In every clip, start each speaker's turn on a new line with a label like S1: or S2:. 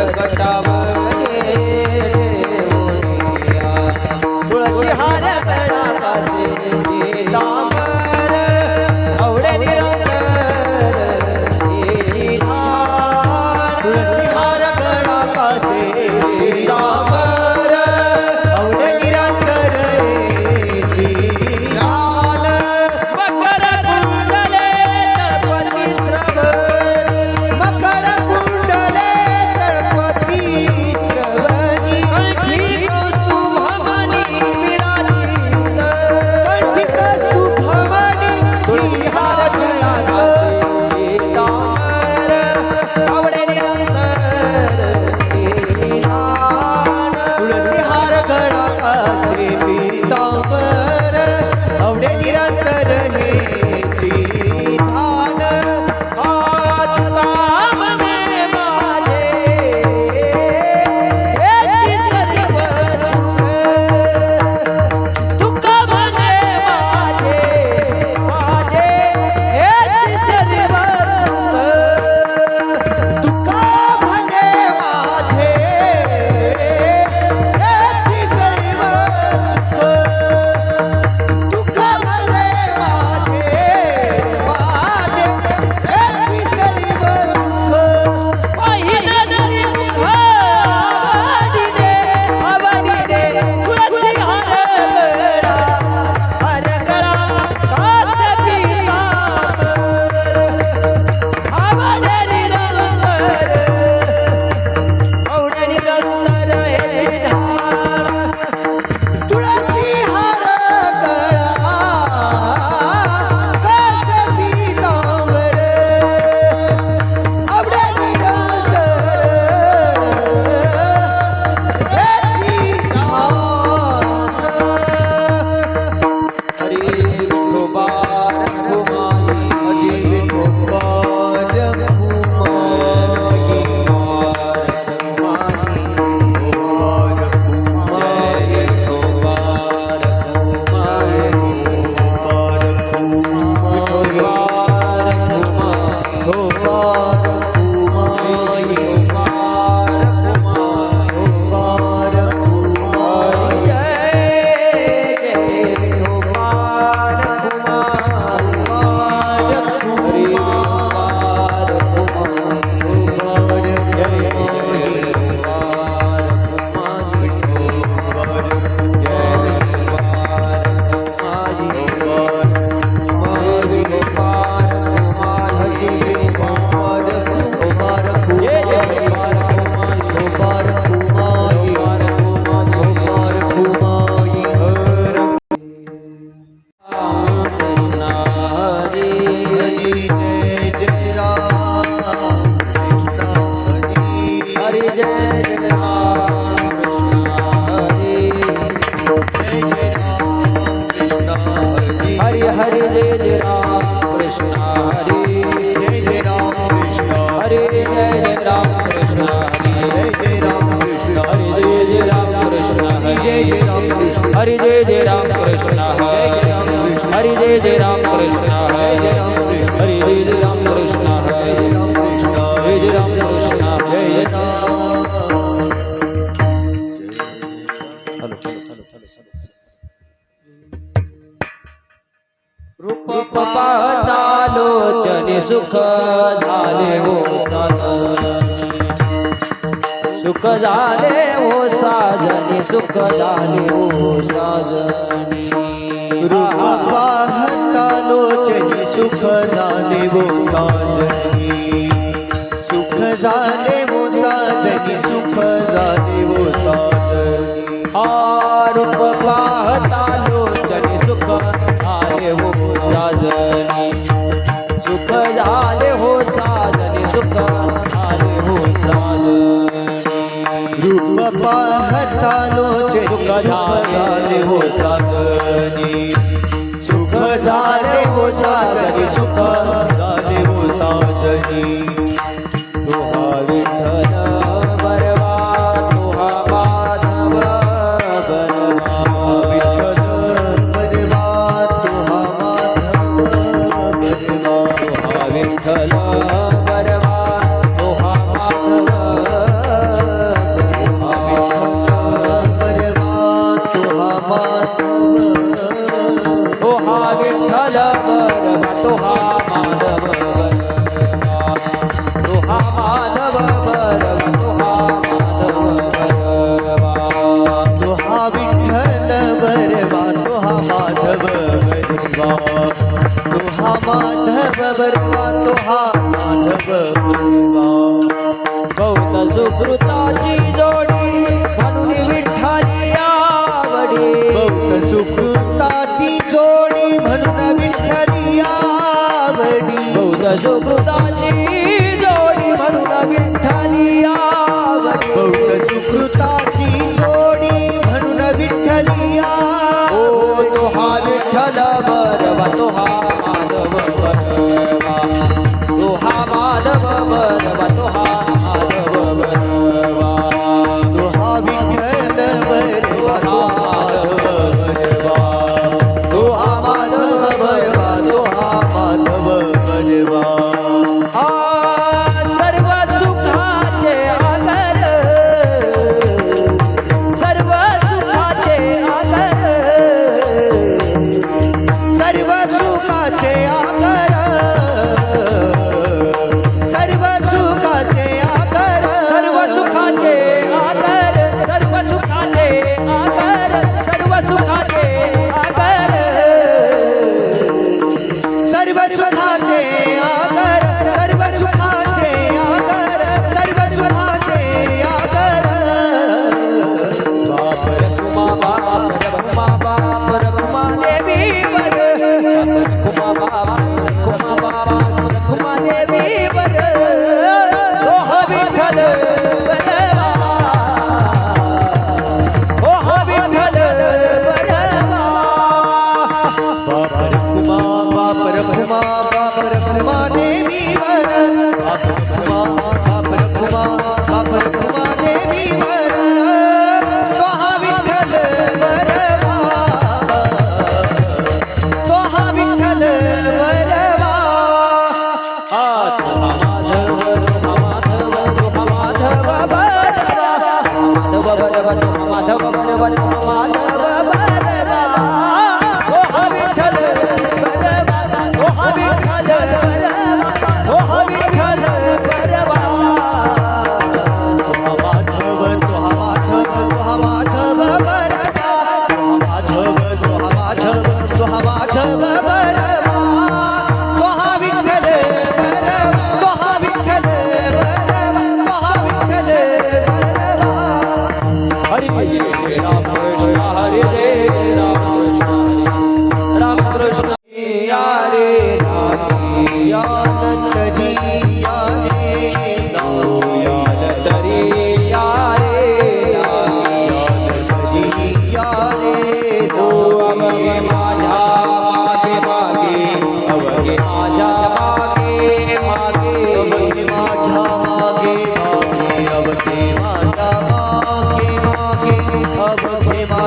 S1: ありが
S2: とうご。যে রাম सुख झाले मोठा जनी सुख झाले मोठा जनी सुख झाले
S1: मोठा जनी
S2: आरूप पाहता लोचन सुख झाले हो साजनी। सुख झाले हो साजनी सुख झाले हो साजनी।
S1: रूप पाहता लोचन सुख झाले हो साजनी। सुख झाले हो साजनी.
S2: सर्वा तो हा मानव सुकृताची जो सुखाचे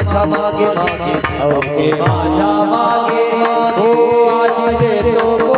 S2: माझ्या मागे मागे माझ्या मागे मागे. हो, देतो.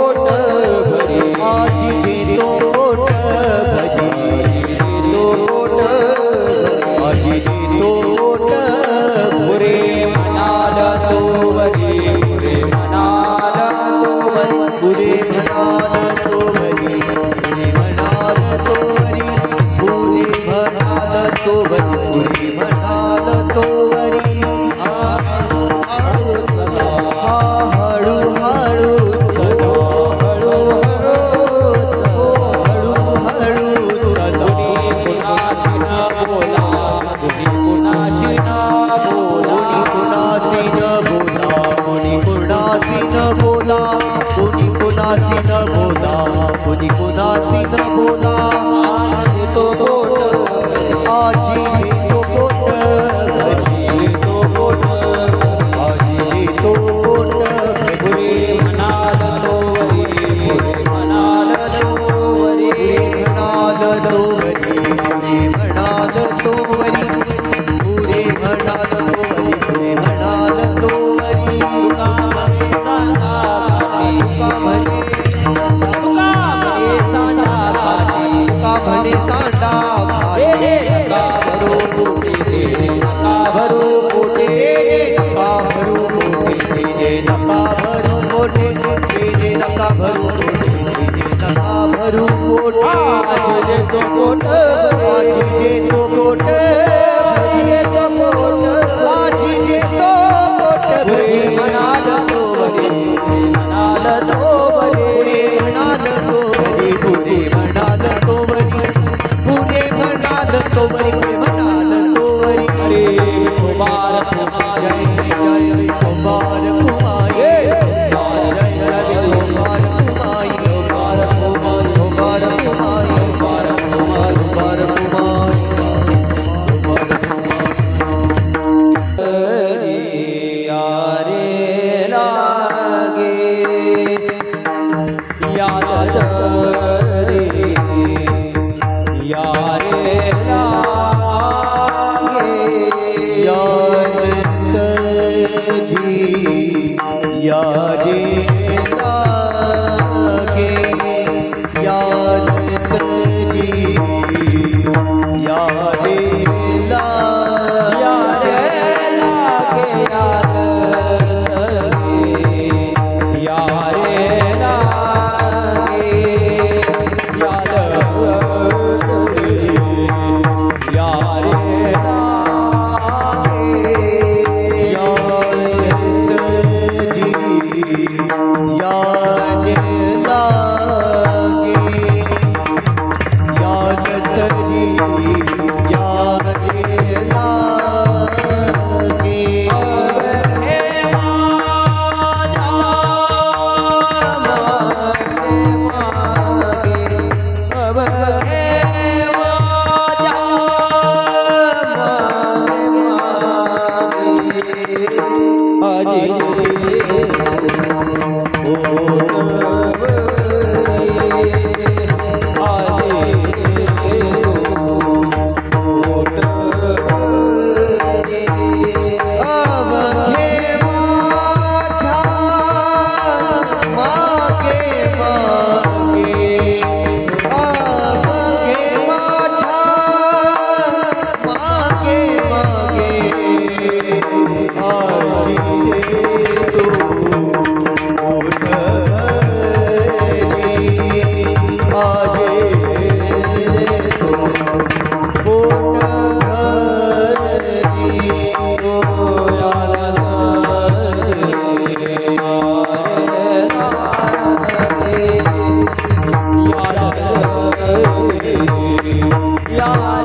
S2: देतो पोट
S1: माझी देतो कोट तरी यादे
S2: God.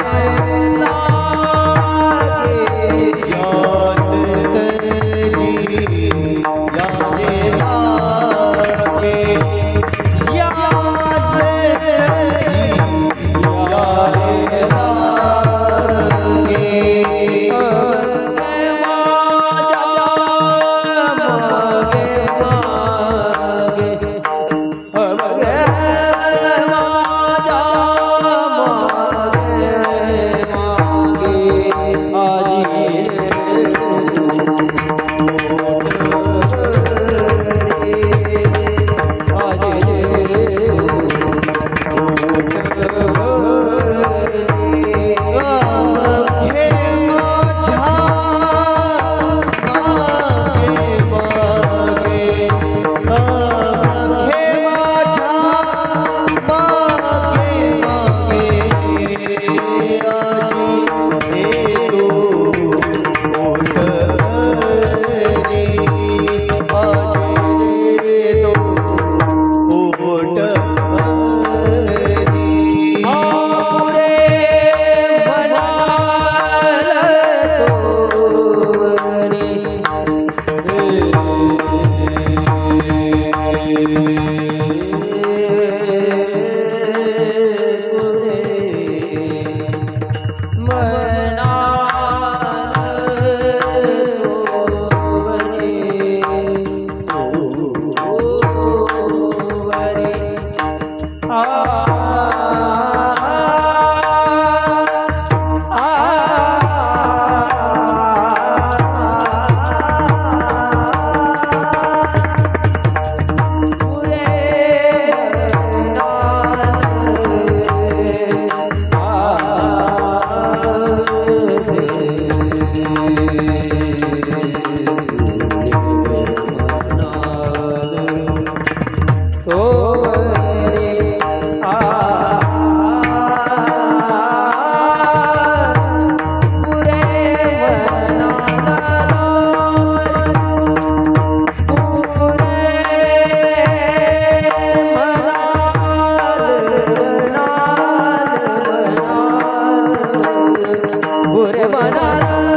S2: ওরে বানারা